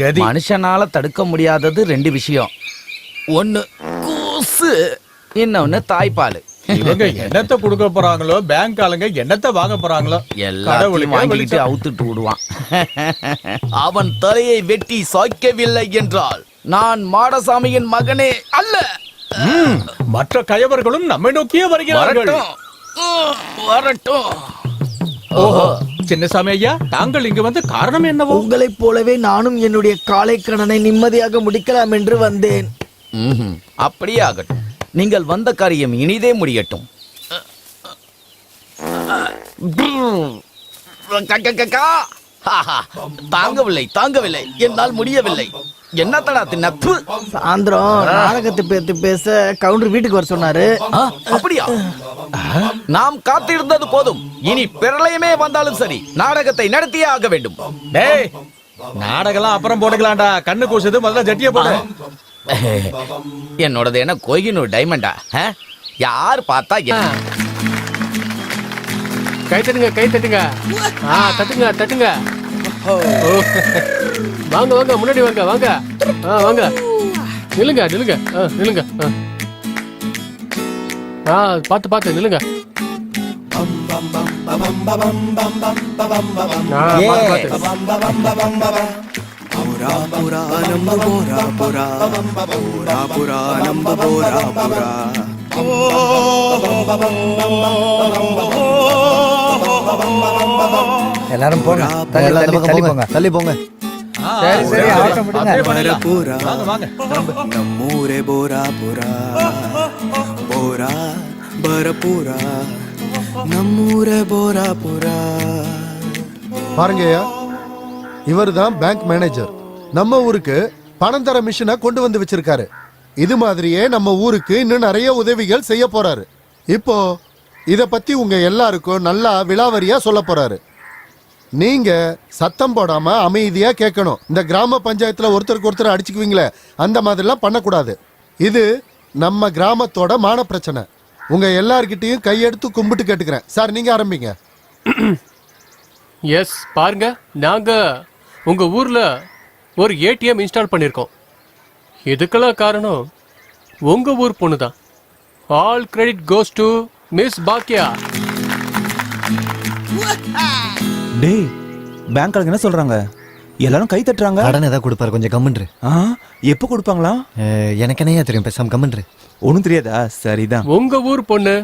கதி. மனுஷனால தடுக்க முடியாதது ரெண்டு விஷயம். ஒண்ணு கூசு இன்னொன்னு தாய்ப்பால். இவங்க என்னத்த கொடுக்க போறாங்களோ பேங்க் ஆளுங்க என்னத்த வாங்க போறாங்களோ எல்லாத்தையும் வாங்கிட்டு. அவுத்துட்டு விடுவான் அவன் தலையை வெட்டி சாய்க்கவில்லை என்றால் நான் மாடசாமியின் மகனே அல்ல. மற்ற கயவர்களும் நம்மை நோக்கியே வருகிறார்கள். வரட்டும். வரட்டும். ஓஹோ. சின்னசாமி ஐயா தாங்கள் இங்கு வந்து காரணம் என்னவோ? உங்களைப் போலவே நானும் என்னுடைய காலை கடனை நிம்மதியாக முடிக்கலாம் என்று வந்தேன். அப்படியே ஆகட்டும் நீங்கள் வந்த காரியம் இனிதே முடியட்டும். தாங்கவில்லை தாங்கவில்லை. என்னால் முடியவில்லை. என்னத்தடா தின்னப்பு சாயந்தரம் நாடகத்தை பத்தி பேச கவுண்டர் வீட்டுக்கு வர சொன்னாரு. அப்படியா? நாம் காத்திருந்தது போதும். இனி பிரளயமே வந்தாலும் சரி நாடகத்தை நடத்தியே ஆக வேண்டும். டேய் நாடகம்லாம் அப்புறம் போட்டுக்கலாம்டா. கண்ணு கூசுது முதல்ல ஜட்டிய போடு. என்னோடது என்ன கோயினூர் டைமண்டா ஆ? யார் பார்த்தா என்ன? கை தட்டுங்க கை தட்டுங்க. ஆ தட்டுங்க தட்டுங்க. வாங்க வாங்க முன்னாடி வாங்க வாங்க. ஆ வாங்க. நில்லுங்க நில்லுங்க. ஆ நில்லுங்க. ஆ. பார்த்து பார்த்து நில்லுங்க. புரா புரா போரா புரா புரா புரா போரா புரா எல்லாரும் தள்ளி போங்க. தள்ளி போங்க. சரி சரி நம்மூரே போரா போரா. போரா பரபூரா நம்மூரே போரா போரா. பாருங்கய்யா இவர்தான் பேங்க் மேனேஜர் நம்ம ஊருக்கு பணம் தர மிஷினை கொண்டு வந்து வச்சிருக்காரு. இது மாதிரியே நம்ம ஊருக்கு இன்னும் நிறைய உதவிகள் செய்ய போறாரு. இப்போ இதை பத்தி உங்க எல்லாருக்கும் நல்லா விலாவரியா சொல்ல போறாரு. நீங்க சத்தம் போடாம அமைதியா கேட்கணும். இந்த கிராம பஞ்சாயத்துல ஒருத்தருக்கு ஒருத்தர் அடிச்சுக்குவீங்களே அந்த மாதிரிலாம் பண்ணக்கூடாது. இது நம்ம கிராமத்தோட மான பிரச்சனை உங்க எல்லார்கிட்டயும் கையெடுத்து கும்பிட்டு கேட்டுக்கிறேன். சார் நீங்க ஆரம்பிங்க. எஸ் பாருங்க. நாங்க உங்க ஊர்ல ஒரு ஏடிஎம் இன்ஸ்டால் பண்ணிருக்கோம். இதுக்கெல்லாம் காரணம் உங்க ஊர் பொண்ணு தான் all credit goes to miss பாக்கியா டேய் பேங்க் ஆளுங்க என்ன சொல்றாங்க? எல்லாரும் கை தட்டுறாங்க. கடன் ஏதாவது கொடுப்பாரு கொஞ்சம் கம்முன்று ஆ எப்போ கொடுப்பாங்களா? எனக்கு என்னையா தெரியும் பேசாம கம்முன்று ஒன்றும் தெரியாதா? சரிதான். உங்க ஊர் பொண்ணு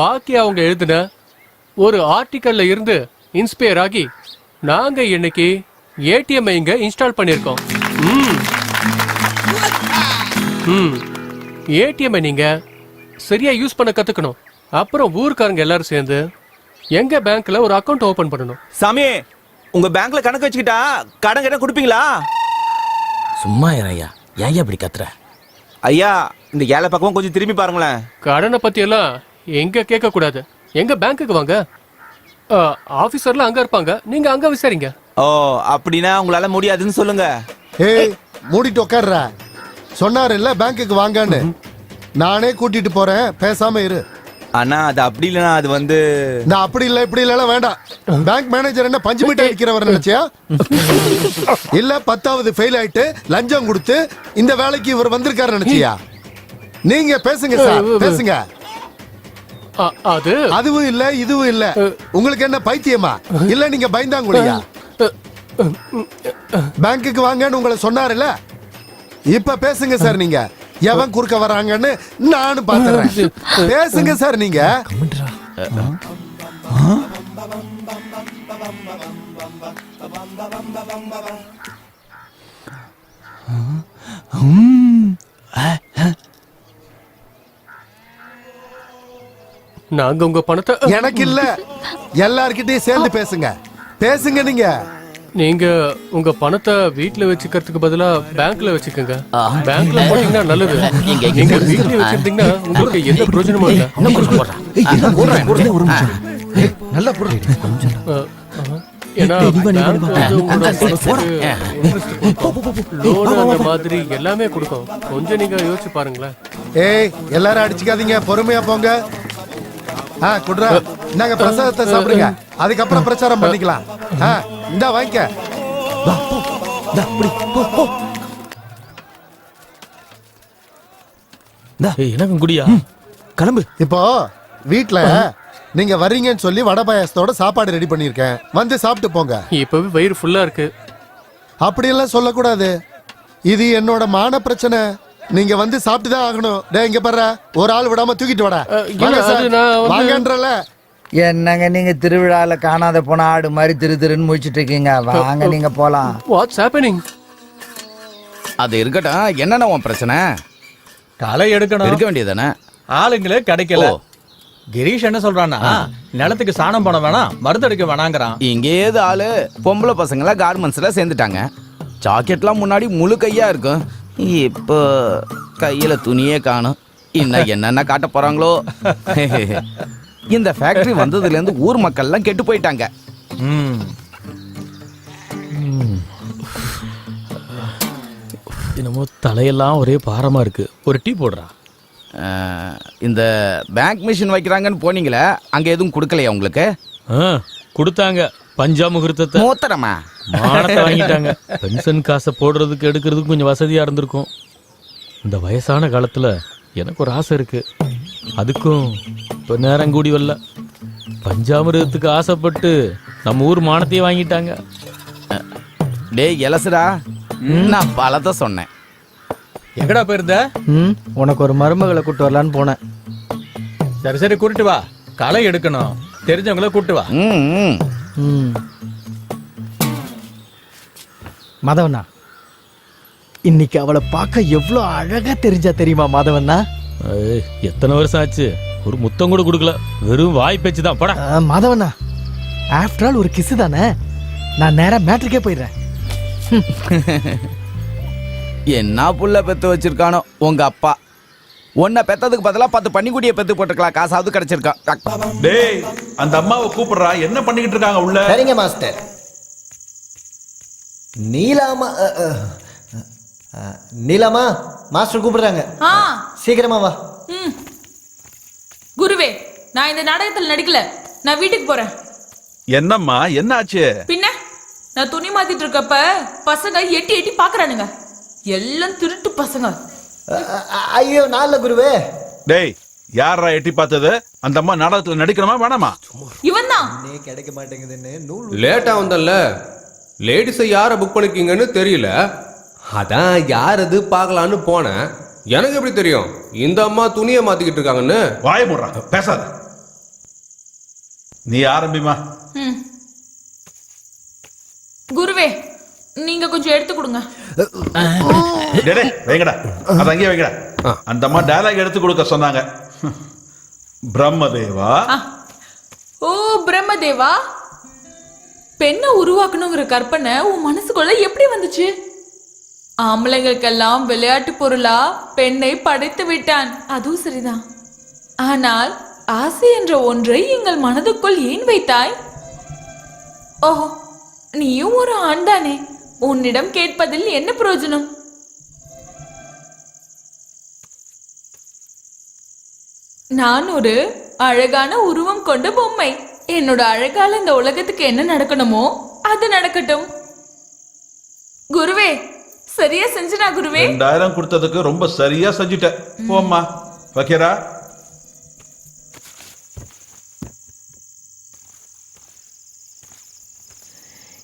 பாக்கியா அவங்க எழுதின ஒரு ஆர்டிக்கல்ல இருந்து இன்ஸ்பயர் ஆகி நாங்க இன்னைக்கு ஏடிஎம் இங்க இன்ஸ்டால் பண்ணிருக்கோம். ம். ம். ஏடிஎம் நீங்க சரியா யூஸ் பண்ண கத்துக்கணும். அப்புறம் ஊர்க்காரங்க எல்லாரும் சேர்ந்து எங்க பேங்க்ல ஒரு அக்கவுண்ட் ஓபன் பண்ணணும். சாமி உங்க பேங்க்ல கணக்கு வச்சுக்கிட்டா கடன் கிட்ட கொடுப்பீங்களா? சும்மா ஐயா. ஏன் இப்படி கத்துற? ஐயா இந்த ஏழை பக்கமும் கொஞ்சம் திரும்பி பாருங்களேன். கடனை பத்தி எல்லாம் எங்க கேட்க கூடாது எங்க பேங்க்குக்கு வாங்க? ஆபீசர்லாம் அங்க இருப்பாங்க. நீங்க அங்க விசாரிங்க. ஓ அப்படின்னா உங்களால முடியாதுன்னு சொல்லுங்க. ஏய் மூடிட்டு உட்கார்ற சொன்னாரு இல்ல பேங்க்குக்கு வாங்கன்னு. நானே கூட்டிட்டு போறேன். பேசாம இரு. அண்ணா அது அப்படி இல்லைன்னா அது வந்து நான் அப்படி இல்ல இப்படி இல்ல வேண்டாம். பேங்க் மேனேஜர் என்ன பஞ்சு மிட்டாய் விற்கிறவர் நினைச்சியா? இல்ல பத்தாவது ஃபெயில் ஆயிட்டு லஞ்சம் கொடுத்து இந்த வேலைக்கு இவர் வந்திருக்காரு நினைச்சியா? நீங்க பேசுங்க சார் பேசுங்க. அது? அதுவும் இல்ல இதுவும் இல்ல. உங்களுக்கு என்ன பைத்தியமா? இல்ல நீங்க பயந்தாங்குழியா? பேங்க்குக்கு வாங்கன்னு உங்களை சொன்னாருல்ல? இப்ப பேசுங்க சார் நீங்க. எவன் குறுக்க வராங்கன்னு நானும் பாத்துறேன் பேசுங்க சார் நீங்க. நாங்க உங்க பணத்தை எனக்கு இல்ல. எல்லார்கிட்டயும் சேர்ந்து பேசுங்க. பேசுங்க நீங்க. நீங்க உங்க பணத்தை வீட்ல வச்சுக்கிறதுக்கு பதிலா பேங்க்ல வச்சுக்கோங்க. பேங்க்ல போட்டீங்கன்னா நல்லது. நீங்க வீட்ல வச்சிருந்தீங்கன்னா உங்களுக்கு எந்த பிரயோஜனமும் இல்ல. ஏன்னா மாதிரி எல்லாமே கொடுக்கும். கொஞ்சம் நீங்க யோசிச்சு பாருங்களேன். ஏய் எல்லாரும் அடிச்சுக்காதீங்க. பொறுமையா போங்க. ஆ குட்ரா. நாங்க பிரசாதத்தை சாப்பிடுங்க. அதுக்கப்புறம் பிரச்சாரம் பண்ணிக்கலாம். ஆ இந்தா வாங்கிக்க. எனக்கும் குடியா? கிளம்பு. இப்போ வீட்ல நீங்க வர்றீங்கன்னு சொல்லி வடை பாயாசத்தோட சாப்பாடு ரெடி பண்ணிருக்கேன் வந்து சாப்பிட்டு போங்க. இப்பவே வயிறு ஃபுல்லா இருக்கு. அப்படியெல்லாம் சொல்லக்கூடாது. இது என்னோட மான பிரச்சனை. நீங்க வந்து சாப்பிட்டு தான் ஆகணும். டேய் இங்க பாரு. ஒரு ஆள் விடாம தூக்கிட்டு வாடா. வாங்கன்றல. என்னங்க நீங்க திருவிழால காணாத போன ஆடு மாதிரி திரு திருன்னு முடிச்சிட்டு இருக்கீங்க? வாங்க நீங்க போலாம். வாட்ஸ் ஹேப்பனிங் அது இருக்கட்டும். என்னென்ன உன் பிரச்சனை? களை எடுக்கணும். இருக்க வேண்டியதானே ஆளுங்களே கிடைக்கல. ஓ. கிரீஷ் என்ன சொல்றான்னா நிலத்துக்கு சாணம் போட வேணாம் மருந்தடிக்க வேணாங்கிறான். இங்கேயேது ஆளு. பொம்பளை பசங்களாம் கார்மெண்ட்ஸ்ல சேர்ந்துட்டாங்க. ஜாக்கெட்லாம் முன்னாடி முழு கையா இருக்கும். இப்போ கையில துணியே காணும். இன்னும் என்னென்ன காட்ட போறாங்களோ? இந்த ஃபேக்டரி வந்ததுல இருந்து ஊர் மக்கள்லாம் கெட்டு போயிட்டாங்க. என்னமோ தலையெல்லாம் ஒரே பாரமா இருக்கு. ஒரு டீ போடுறா. இந்த பேங்க் மிஷின் வைக்கிறாங்கன்னு போனீங்களே அங்க எதுவும் கொடுக்கலையா உங்களுக்கு? கொடுத்தாங்க. பஞ்சா முகூர்த்தத்தை. மூத்தரமா மானத்தை வாங்கிட்டாங்க. பென்ஷன் காசை போடுறதுக்கு எடுக்கிறதுக்கு கொஞ்சம் வசதியா இருந்திருக்கும். இந்த வயசான காலத்துல எனக்கு ஒரு ஆசை இருக்கு. அதுக்கும் இப்போ நேரம் கூடி வரல. பஞ்சாமிரதத்துக்கு ஆசைப்பட்டு நம்ம ஊர் மானத்தையே வாங்கிட்டாங்க. டேய் எலசுடா. நான் பலத்தை சொன்னேன். எங்கடா போயிருந்த? ம்? உனக்கு ஒரு மருமகளை கூட்டு வரலான்னு போனேன். சரி சரி கூட்டிட்டு வா. களை எடுக்கணும். தெரிஞ்சவங்கள கூட்டு வா. ம், ம். மாதவண்ணா இன்னைக்கு அவளை பார்க்க எவ்வளோ அழகா தெரிஞ்சா தெரியுமா மாதவண்ணா? எத்தனை வருஷம் ஆச்சு? ஒரு முத்தம் கூட கொடுக்கல. வெறும் வாய் பேச்சு தான். போடா. ஆ, மாதவண்ணா ஆஃப்டர் ஆல் ஒரு கிஸ் தானே? நான் நேரா மேட்ருக்கே போயிடுறேன். என்ன புள்ள பெத்து வச்சிருக்கானோ? உங்க அப்பா. உன்னை பெத்ததுக்கு பதிலா பத்து பன்னிக்குட்டியை பெத்து போட்டுக்கலாம் காசாவது கிடைச்சிருக்கான். டேய் அந்த அம்மாவை கூப்பிடுறா. என்ன பண்ணிக்கிட்டு இருக்காங்க உள்ள? சரிங்க மாஸ்டர். நீலாமா நீலாமா மாஸ்டர் கூப்பிடுறாங்க. ஆ. சீக்கிரமா வா. ம். குருவே நான் இந்த நாடகத்தில் நடிக்கல. நான் வீட்டுக்கு போறேன். என்னம்மா என்ன ஆச்சு பின்ன? நான் துணி மாத்திட்டு இருக்கப்ப பசங்க எட்டி எட்டி பாக்குறானுங்க. எல்லாம் திருட்டு பசங்க. ஐயோ நாள்ல குருவே. டேய் யாரா எட்டி பார்த்தது? அந்த அம்மா நாடகத்துல நடிக்கணுமா வேணாமா? இவன் தான் நீ கிடைக்க மாட்டேங்குதுன்னு நூல் லேட்டா வந்தல்ல. லேடிஸை யாரை புக் பண்ணிருக்கீங்கன்னு தெரியல. அதான் யார் அது பார்க்கலான்னு போனேன். எனக்கு எப்படி தெரியும்? இந்த அம்மா துணியை மாத்திக்கிட்டு இருக்காங்கன்னு? வாய முடுறா. பேசாத. நீ ஆரம்பிமா. ம். குருவே நீங்க கொஞ்சம் எடுத்து கொடுங்க. டேய், டேய், வைங்கடா. அது அங்கேயே வைங்கடா. அந்த அம்மா டயலாக் எடுத்து கொடுக்க சொன்னாங்க. பிரம்மதேவா. ஓ பிரம்மதேவா? பெண்ணை உருவாக்கணுங்கிற கற்பனை உன் மனசுக்குள்ள எப்படி வந்துச்சு? ஆம்பளைங்களுக்கெல்லாம் விளையாட்டு பொருளா பெண்ணை படைத்து விட்டான். அதுவும் சரிதான். ஆனால் ஆசை என்ற ஒன்றை எங்கள் மனதுக்குள் ஏன் வைத்தாய்? ஓஹோ நீயும் ஒரு ஆண்தானே? உன்னிடம் கேட்பதில் என்ன பிரயோஜனம்? நான் ஒரு அழகான உருவம் கொண்ட பொம்மை. என்னோட அழகால இந்த உலகத்துக்கு என்ன நடக்கணுமோ அது நடக்கட்டும். குருவே சரியா செஞ்சனா குருவே. ரெண்டாயிரம் கொடுத்ததுக்கு ரொம்ப சரியா செஞ்சுட்ட போம்மா. வைக்கிறா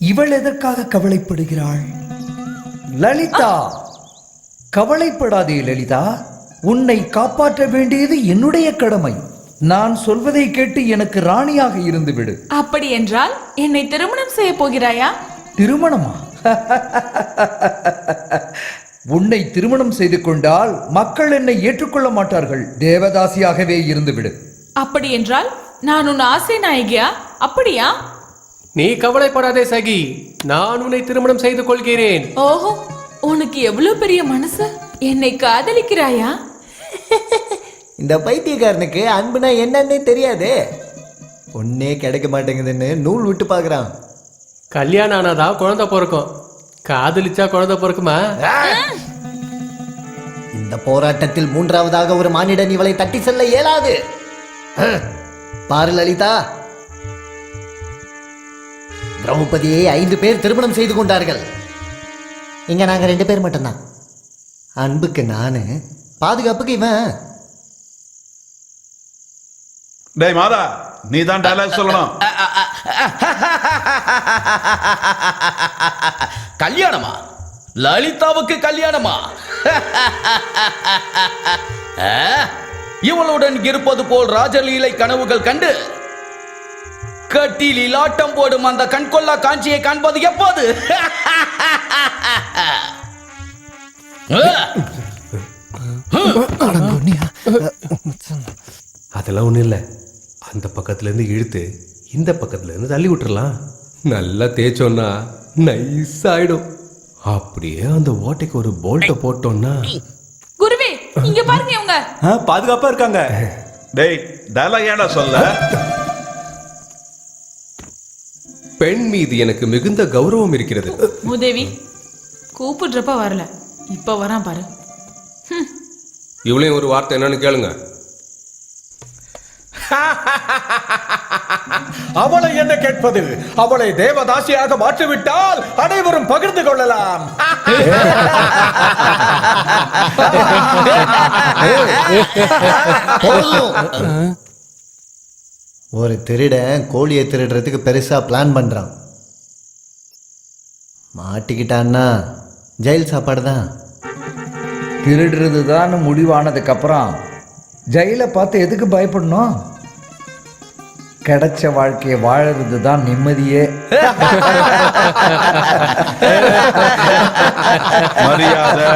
இவள் எதற்காக கவலைப்படுகிறாள்? லலிதா! கவலைப்படாதே லலிதா. உன்னை காப்பாற்ற வேண்டியது என்னுடைய கடமை. நான் சொல்வதை கேட்டு எனக்கு ராணியாக இருந்து விடு அப்படி என்றால் என்னை திருமணம் செய்ய போகிறாயா? திருமணமா? உன்னை திருமணம் செய்து கொண்டால் மக்கள் என்னை ஏற்றுக்கொள்ள மாட்டார்கள். தேவதாசியாகவே இருந்து விடு அப்படி என்றால் நான் உன் ஆசை நாயகியா? அப்படியா? நீ கவலைப்படாதே சகி. நான் உன்னை திருமணம் செய்து கொள்கிறேன். ஓஹோ உனக்கு எவ்வளவு பெரிய மனசு? என்னை காதலிக்கிறாயா? இந்த பைத்தியக்காரனுக்கு அன்புனா என்னன்னே தெரியாதே. பொண்ணே கிடைக்க மாட்டேங்குதுன்னு நூல் விட்டு பார்க்கறான். கல்யாணம் ஆனாதா குழந்தை பிறக்கும். காதலிச்சா குழந்தை பிறக்குமா? இந்த போராட்டத்தில் மூன்றாவதாக ஒரு மானிடன் இவளை தட்டி செல்ல இயலாது. பாரு லலிதா. திரௌபதியை ஐந்து பேர் திருமணம் செய்து கொண்டார்கள். இங்க நாங்க ரெண்டு பேர் மட்டும்தான். அன்புக்கு நானு பாதுகாப்புக்கு இவன். டேய் மாதா நீ தான் டைலாக் சொல்லணும் கல்யாணமா லலிதாவுக்கு கல்யாணமா ஆ, இவளுடன் இருப்பது போல் ராஜலீலை கனவுகள் கண்டு கட்டிலில் ஆட்டம் போடும் அந்த கண்கொள்ளா காஞ்சியை காண்பது எப்போது அதெல்லாம் ஒன்றும் இல்லை அந்த பக்கத்துலேருந்து இழுத்து இந்த பக்கத்துலேருந்து தள்ளி விட்டுறலாம். நல்லா தேய்ச்சோன்னா நைஸ் ஆயிடும் அப்படியே அந்த ஓட்டைக்கு ஒரு போல்ட்டை போட்டோம்னா குருவே இங்க பாருங்க இவங்க. பாதுகாப்பா இருக்காங்க. டேய் டைலாக் ஏன்டா சொல்ல? பெண் மீது எனக்கு மிகுந்த கௌரவம் இருக்கிறது. மூதேவி கூப்பிடுறப்ப வரல. இப்ப வரான் பாரு. இவளையும் ஒரு வார்த்தை என்னன்னு கேளுங்க. அவளை என்ன கேட்பது? அவளை தேவதாசியாக மாற்றிவிட்டால் அனைவரும் பகிர்ந்து கொள்ளலாம். ஒரு திருடன் கோழியை திருடுறதுக்கு பெருசா பிளான் பண்றான். மாட்டிக்கிட்டான்னா ஜெயில் சாப்பாடு தான். திருடுறது தான் முடிவானதுக்கப்புறம் ஜெயிலை பார்த்து எதுக்கு பயப்படணும்? கிடைச்ச வாழ்க்கையை வாழறது தான் நிம்மதியே. மரியாதை.